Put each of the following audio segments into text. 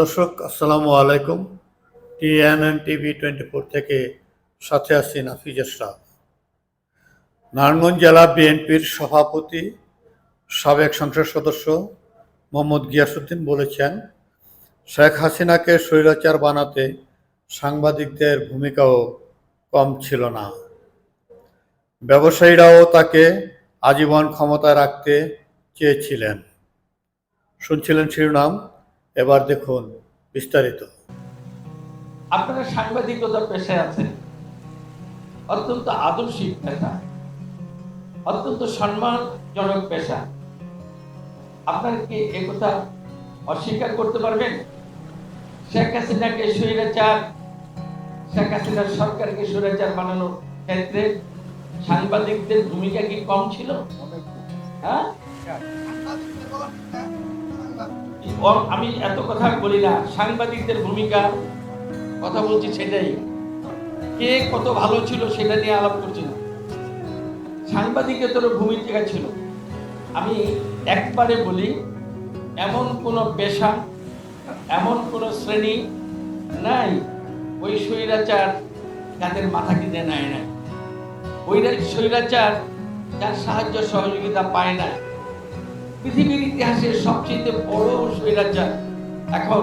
দর্শক, আসসালামু আলাইকুম। টিএনএন টিভি টোয়েন্টি ফোর থেকে সাথে আছি নাফিজ আশরাফ। নারায়ণগঞ্জ জেলা বিএনপির সভাপতি, সাবেক সংসদ সদস্য মোহাম্মদ গিয়াসুদ্দিন বলেছেন, শেখ হাসিনাকে স্বৈরাচার বানাতে সাংবাদিকদের ভূমিকাও কম ছিল না। ব্যবসায়ীরাও তাকে আজীবন ক্ষমতায় রাখতে চেয়েছিলেন। শুনছিলেন শিরোনাম এবার দেখুন বিস্তারিত। আপনারা সাংবাদিকতার পেশায় আছেন। অত্যন্ত আদর্শিক পেশা। অত্যন্ত সম্মানজনক পেশা। আপনারা কি একথা অস্বীকার করতে পারবেন? শেখ হাসিনাকে স্বৈরাচার, শেখ হাসিনার সরকারকে স্বৈরাচার বানানোর ক্ষেত্রে সাংবাদিকদের ভূমিকা কি কম ছিল? হ্যাঁ? আমি এত কথা বলি না। সাংবাদিকদের ভূমিকা, কথা বলছি সেটাই। কে কত ভালো ছিল সেটা নিয়ে আলাপ করছি না। সাংবাদিকদের ভূমিকা ছিল। আমি একবারে বলি, এমন কোনো পেশা, এমন কোনো শ্রেণি নাই, ওই স্বৈরাচার যাদের মাথা কিনে নেয় না ওই স্বৈরাচার যার সাহায্য সহযোগিতা পায় না পৃথিবীর ইতিহাসের সবচেয়ে বড় স্বৈরাচার এখন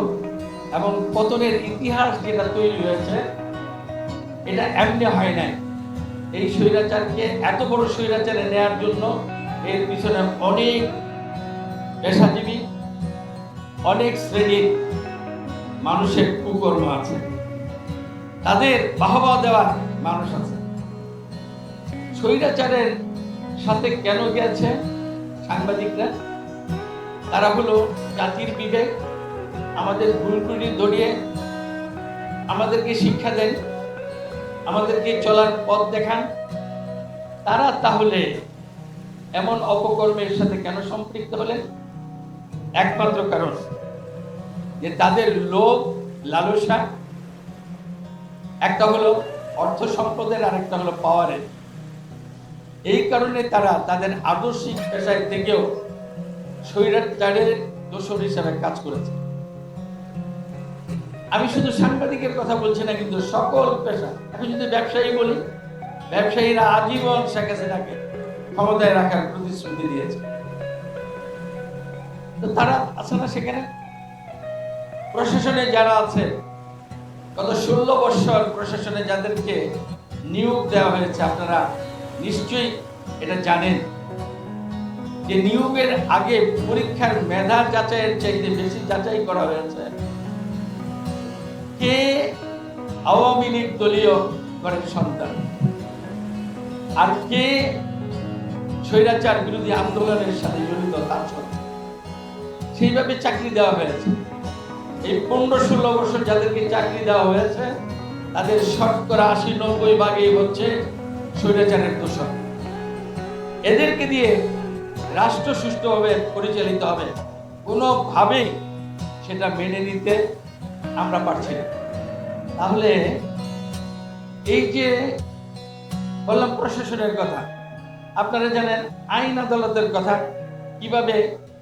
এবং পতনের ইতিহাস যেটা তৈরি হয়েছে, এটা এমনি হয় নাই। এই স্বৈরাচারকে এত বড় স্বৈরাচারে নেয়ার জন্য এর পিছনে অনেক পেশাজীবী, অনেক শ্রেণির মানুষের কুকর্ম আছে। তাদের বাহবা দেওয়ার মানুষ আছে। স্বৈরাচারের সাথে কেন গেছে সাংবাদিকরা? তারা হলো জাতির বিবেক, আমাদের ভুল ত্রুটি ধরিয়ে আমাদেরকে শিক্ষা দেন, আমাদেরকে চলার পথ দেখান। তারা তাহলে এমন অপকর্মের সাথে কেন সম্পৃক্ত হলেন? একমাত্র কারণ যে তাদের লোভ, লালসা, একটা হলো অর্থ সম্পদের আর একটা হলো পাওয়ারের। এই কারণে তারা তাদের আদর্শিক পেশায় থেকেও স্বৈরাচারের দোষর হিসাবে কাজ করেছে। আমি শুধু সাংবাদিকের কথা বলছি না, কিন্তু সকল পেশা। আমি যদি ব্যবসায়ী বলি, ব্যবসায়ীরা আজীবন শেখ হাসিনাকে ক্ষমতায় রাখার প্রতিশ্রুতি দিয়েছে। তো তারা আছে না সেখানে? প্রশাসনে যারা আছে, গত ষোলো বৎসর প্রশাসনে যাদেরকে নিয়োগ দেওয়া হয়েছে, আপনারা নিশ্চয়ই এটা জানেন। যে নিয়োগের আগে পরীক্ষার মেধা যাচাইয়ের চাইতে বেশি যাচাই করা হয়েছে। কে আওয়ামী লীগ দলীয় ঘরের সন্তান? আর কে স্বৈরাচার বিরোধী আন্দোলনের সাথে জড়িত তার সেইভাবে চাকরি দেওয়া হয়েছে। এই পনেরো ষোলো বছর যাদেরকে চাকরি দেওয়া হয়েছে, তাদের শতকরা আশি নব্বই ভাগই হচ্ছে স্বৈরাচারের দোষক এদেরকে দিয়ে রাষ্ট্র সুষ্ঠুভাবে পরিচালিত হবে। কোনোভাবেই সেটা মেনে নিতে আমরা পারছি না। তাহলে এই যে বললাম প্রশাসনের কথা, আপনারা জানেন আইন আদালতের কথা, কীভাবে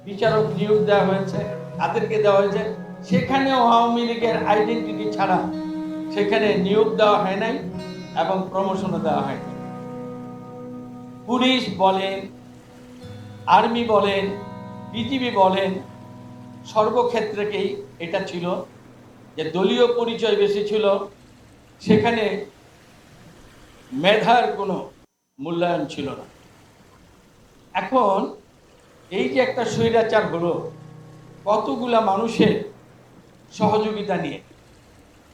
বিচারক নিয়োগ দেওয়া হয়েছে, তাদেরকে দেওয়া হয়েছে, সেখানেও আওয়ামী লীগের আইডেন্টিটি ছাড়া সেখানে নিয়োগ দেওয়া হয় নাই এবং প্রমোশনও দেওয়া হয়নি। পুলিশ বলেন আর্মি বলেন, বিজিবি বলেন, সর্বক্ষেত্রেকেই এটা ছিল যে দলীয় পরিচয় বেশি ছিল। সেখানে মেধার কোনো মূল্যায়ন ছিল না। এখন এই যে একটা স্বৈরাচার হলো, কতগুলা মানুষের সহযোগিতা নিয়ে,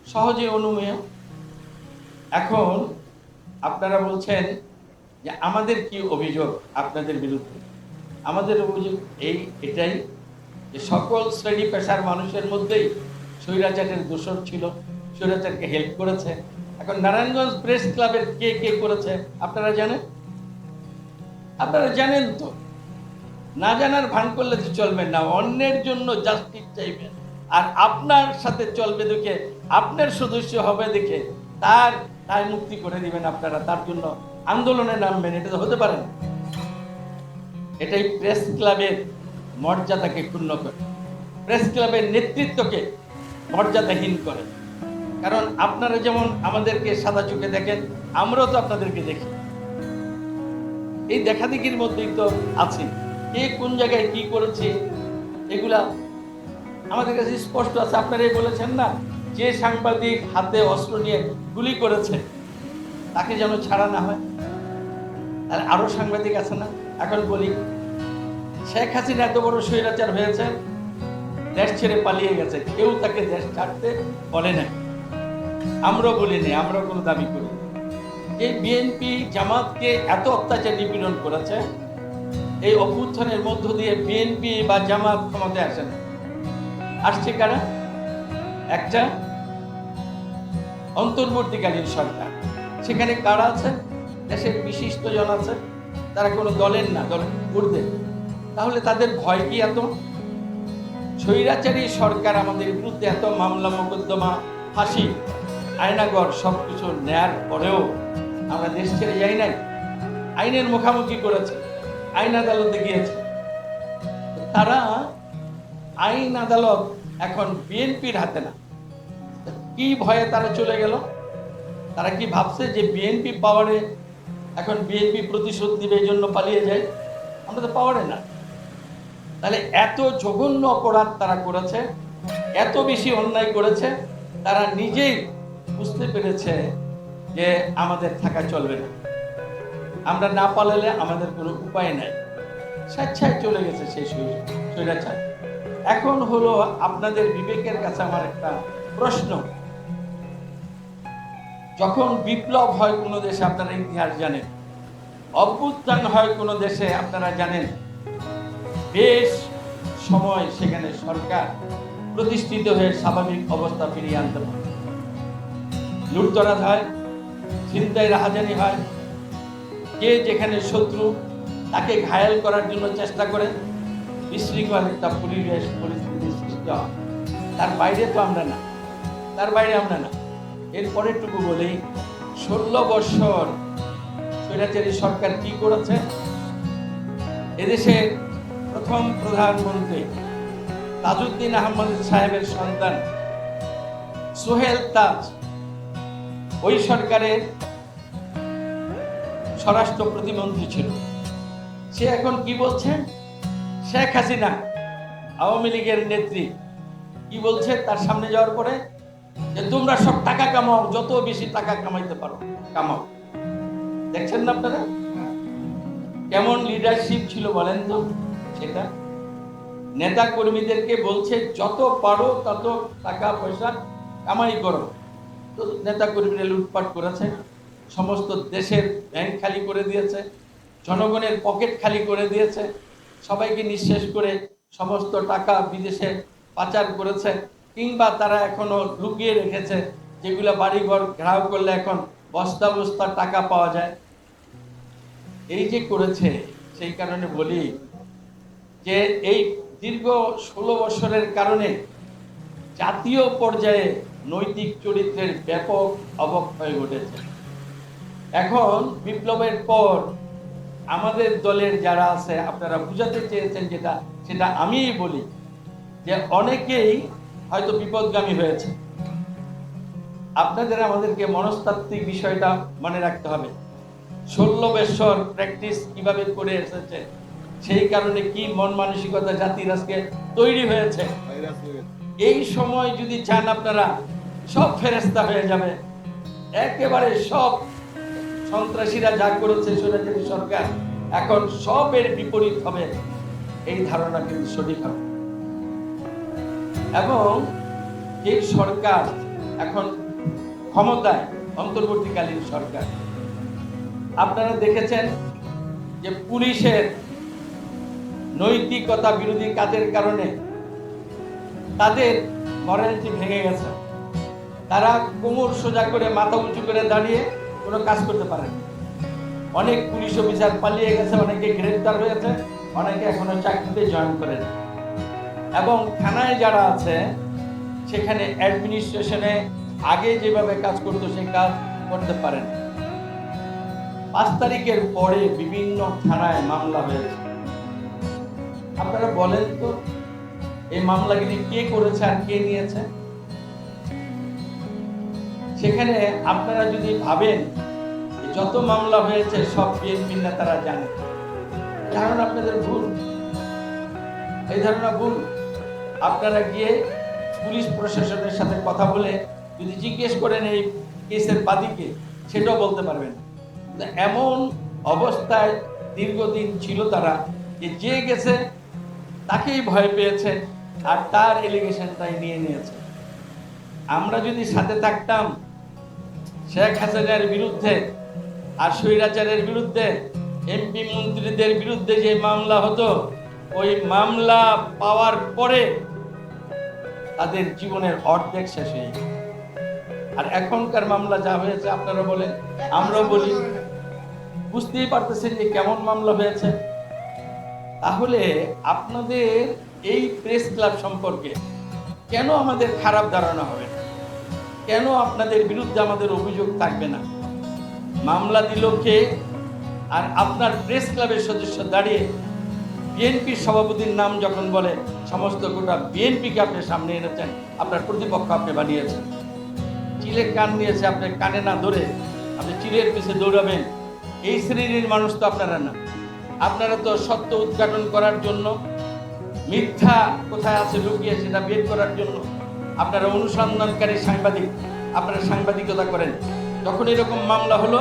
সহজে অনুমেয়। এখন আপনারা বলছেন যে আমাদের কি অভিযোগ আপনাদের বিরুদ্ধে? আমাদের অভিযোগ এই, এটাই যে সকল শ্রেণি পেশার মানুষের মধ্যেই স্বৈরাচারের দোষর ছিল, স্বৈরাচারকে হেল্প করেছে। এখন নারায়ণগঞ্জ প্রেস ক্লাবের কে কে করেছে, আপনারা জানেন? আপনারা জানেন তো? না জানার ভান করলে তো চলবে না, অন্যের জন্য জাস্টিস চাইবেন আর আপনার সাথে চলবে দেখে, আপনার সদস্য হবে দেখে, তার তাই মুক্তি করে দিবেন আপনারা, তার জন্য আন্দোলনে নামবেন, এটা তো হতে পারে না। এটাই প্রেস ক্লাবের মর্যাদাকে ক্ষুণ্ণ করে। প্রেস ক্লাবের নেতৃত্বকে মর্যাদাহীন করে। কারণ আপনারা যেমন আমাদেরকে সাদা চোখে দেখেন, আমরাও তো আপনাদেরকে দেখি। এই দেখাদেখির মধ্যেই তো আছে। কে কোন জায়গায় কি করেছে, এগুলা আমাদের কাছে স্পষ্ট আছে। আপনারাই বলেছেন না, যে সাংবাদিক হাতে অস্ত্র নিয়ে গুলি করেছে, তাকে যেন ছাড়া না হয়। আর আরও সাংবাদিক আছে না? এখন বলি, শেখ হাসিনা এত বড় স্বৈরাচার হয়েছে, দেশ ছেড়ে পালিয়ে গেছে। কেউ তাকে দেশ ছাড়তে বলে না আমরা বলিনি আমরা কোনো দাবি করি। যে বিএনপি জামাতকে এত অত্যাচার নিপীড়ন করেছে, এই অভ্যুত্থানের মধ্য দিয়ে বিএনপি বা জামাত ক্ষমতায় আসে না। আসছে কারা? একটা অন্তর্বর্তীকালীন সরকার। সেখানে কারা আছে? দেশের বিশিষ্টজন আছে। তারা কোনো দলের না দল ঊর্ধ্বে। তাহলে তাদের ভয় কি এত? স্বৈরাচারী সরকার আমাদের বিরুদ্ধে এত মামলা, মোকদ্দমা, ফাঁসি, আয়নাগর সব কিছু নেয়ার পরেও আমরা দেশ ছেড়ে যাই নাই। আইনের মুখামুখি করেছে, আইন আদালতে গিয়েছে। তারা আইন আদালত এখন বিএনপির হাতে না। কি ভয়ে তারা চলে গেল? তারা কি ভাবছে যে বিএনপি পাওয়ারে এখন বিএনপি প্রতিশোধ দিবে এই জন্য পালিয়ে যায়, আমরা তো পাওয়ারে না। তাহলে এত জঘন্য অপরাধ তারা করেছে, এত বেশি অন্যায় করেছে, তারা নিজেই বুঝতে পেরেছে যে আমাদের থাকা চলবে না। আমরা না পালালে আমাদের কোনো উপায় নাই। স্বেচ্ছায় চলে গেছে সেই স্বৈ- স্বৈরাচার। এখন হলো আপনাদের বিবেকের কাছে আমার একটা প্রশ্ন। যখন বিপ্লব হয় কোনো দেশে, আপনারা ইতিহাস জানেন। অভ্যুত্থান হয় কোনো দেশে, আপনারা জানেন। বেশ সময় সেখানে সরকার প্রতিষ্ঠিত হয়ে স্বাভাবিক অবস্থা ফিরিয়ে আনতে পারে। লুটতরাজ হয় চিন্তায় রাহাজানি হয়। কে যেখানে শত্রু, তাকে ঘায়াল করার জন্য চেষ্টা করে, বিশৃঙ্খল একটা পরিবেশ পরিস্থিতি সৃষ্টি হয়। তার বাইরে তো আমরা না, তার বাইরে আমরা না। এরপরেরটুকু বলেই ষোলো বৎসর স্বৈরাচারী সরকার কি করেছে? এদেশের প্রথম প্রধানমন্ত্রী তাজউদ্দিন আহমদ সাহেবের সন্তান সোহেল তাজ। ওই সরকারের স্বরাষ্ট্র প্রতিমন্ত্রী ছিল। সে এখন কি বলছে? শেখ হাসিনা আওয়ামী লীগের নেত্রী। কি বলছে? তার সামনে যাওয়ার পরে যে তোমরা সব টাকা কামাও, যত বেশি টাকা কামাইতে পারো, কামাও। দেখছেন না আপনারা? কেমন লিডারশিপ ছিল বলেন তো সেটা? নেতা কর্মীদেরকে বলছে, যত পারো তত টাকা পয়সা কামাই করো। তো নেতা কর্মীরা লুটপাট করেছে, সমস্ত দেশের ব্যাংক খালি করে দিয়েছে, জনগণের পকেট খালি করে দিয়েছে, সবাইকে নিঃশেষ করে সমস্ত টাকা বিদেশে পাচার করেছে। কিংবা তারা এখনও লুকিয়ে রেখেছে যেগুলো বাড়িঘর ঘেরাও করলে এখন বস্তা বস্তা টাকা পাওয়া যায়। এই যে করেছে, সেই কারণে বলি যে এই দীর্ঘ ষোলো বছরের কারণে জাতীয় পর্যায়ে নৈতিক চরিত্রের ব্যাপক অবক্ষয় ঘটেছে। এখন বিপ্লবের পর আমাদের দলের যারা আছে, আপনারা বুঝাতে চেয়েছেন যেটা, সেটা আমিই বলি যে অনেকেই হয়তো বিপদগামী হয়েছে। আপনাদের আমাদেরকে মনস্তাত্ত্বিক বিষয়টা মনে রাখতে হবে। ষোলো বছর প্র্যাকটিস কীভাবে করে এসেছে, সেই কারণে কি মন মানসিকতা জাতির আজকে তৈরি হয়েছে? এই সময় যদি চান আপনারা, সব ফেরেস্তা হয়ে যাবে। একেবারে সব সন্ত্রাসীরা যা করেছে সরকার। এখন সবের বিপরীত হবে। এই ধারণা কিন্তু সঠিক হবে। এবং যে সরকার এখন ক্ষমতায়, অন্তর্বর্তীকালীন সরকার। আপনারা দেখেছেন যে পুলিশের নৈতিকতা বিরোধী কাজের কারণে তাদের মরালিটি ভেঙে গেছে। তারা কোমর সোজা করে মাথা উঁচু করে দাঁড়িয়ে কোনো কাজ করতে পারে অনেক পুলিশ অফিসার পালিয়ে গেছে, অনেকে গ্রেফতার হয়েছে, অনেকে এখনও চাকরিতে জয়েন করেন। এবং থানায় যারা আছে, সেখানে অ্যাডমিনিস্ট্রেশনে আগে যেভাবে কাজ করতো, সেই কাজ করতে পারেন। পাঁচ তারিখের পরে বিভিন্ন থানায় মামলা হয়েছে। আপনারা বলেন তো, এই মামলাগুলি কে করেছে আর কে নিয়েছে? সেখানে আপনারা যদি ভাবেন, যত মামলা হয়েছে, সব বিএনপি নেতারা জানে। ধারণা আপনাদের ভুল। এই ধারণা ভুল। আপনারা গিয়ে পুলিশ প্রশাসনের সাথে কথা বলে যদি জিজ্ঞেস করেন এই কেসের বাদীকে, সেটাও বলতে পারবেন। এমন অবস্থায় দীর্ঘদিন ছিল তারা যে যে গেছে, তাকেই ভয় পেয়েছে আর তার এলিগেশনটাই নিয়ে নিয়েছে। আমরা যদি সাথে থাকতাম, শেখ হাসিনার বিরুদ্ধে আর স্বৈরাচারের বিরুদ্ধে, এমপি মন্ত্রীদের বিরুদ্ধে যে মামলা হতো, ওই মামলা পাওয়ার পরে তাদের জীবনের অর্ধেক শেষ হয়ে গেছে। আর এখনকার মামলা যা হয়েছে, আপনারা বলেন, আমরাও বলি বুঝতেই পারতেছেন যে কেমন মামলা হয়েছে তাহলে আপনাদের এই প্রেস ক্লাব সম্পর্কে কেন আমাদের খারাপ ধারণা হবে? কেন আপনাদের বিরুদ্ধে আমাদের অভিযোগ থাকবে না মামলা দিল কে আর আপনার প্রেস ক্লাবের সদস্য দাঁড়িয়ে বিএনপির সভাপতির নাম যখন বলে, সমস্ত গোটা বিএনপিকে আপনি সামনে এনেছেন, আপনার প্রতিপক্ষ আপনি বানিয়েছেন। চিলের কান নিয়েছে আপনি কানে না ধরে আপনি চিলের পিছে দৌড়াবেন। এই শ্রেণির মানুষ তো আপনারা না। আপনারা তো সত্য উদ্ঘাটন করার জন্য, মিথ্যা কোথায় আছে লুকিয়ে সেটা বের করার জন্য আপনারা অনুসন্ধানকারী সাংবাদিক, আপনারা সাংবাদিকতা করেন। যখন এরকম মামলা হলো,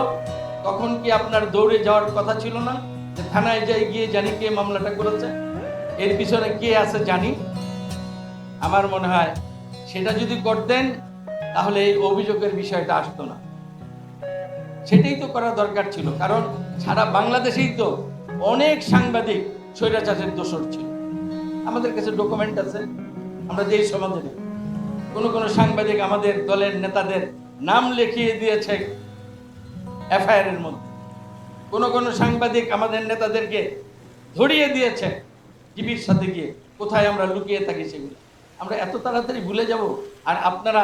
তখন কি আপনার দৌড়ে যাওয়ার কথা ছিল না? যে থানায় যাই গিয়ে জানি কে মামলাটা করেছে। এর পিছনে কে আছে জানি। আমার মনে হয় সেটা যদি করতেন তাহলে এই অভিযোগের বিষয়টা আসতো না। সেটাই তো করা দরকার ছিল। কারণ সারা বাংলাদেশেই তো অনেক সাংবাদিক স্বৈরাচারের দোষর ছিল। আমাদের কাছে ডকুমেন্ট আছে, আমরা যেই সমাজে। কোনো কোনো সাংবাদিক আমাদের দলের নেতাদের নাম লিখিয়ে দিয়েছে এফআইআর এর মধ্যে। কোনো কোনো সাংবাদিক আমাদের নেতাদেরকে ধরিয়ে দিয়েছে টিভির সাথে গিয়ে। কোথায় আমরা লুকিয়ে থাকি সেগুলো? আমরা এত তাড়াতাড়ি ভুলে যাব আর আপনারা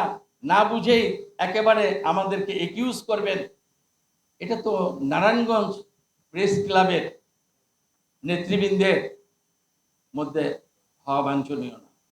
না বুঝেই একেবারে আমাদেরকে একিউজ করবেন। এটা তো নারায়ণগঞ্জ প্রেস ক্লাবের নেতৃবৃন্দের মধ্যে হওয়া বাঞ্ছনীয় নয়।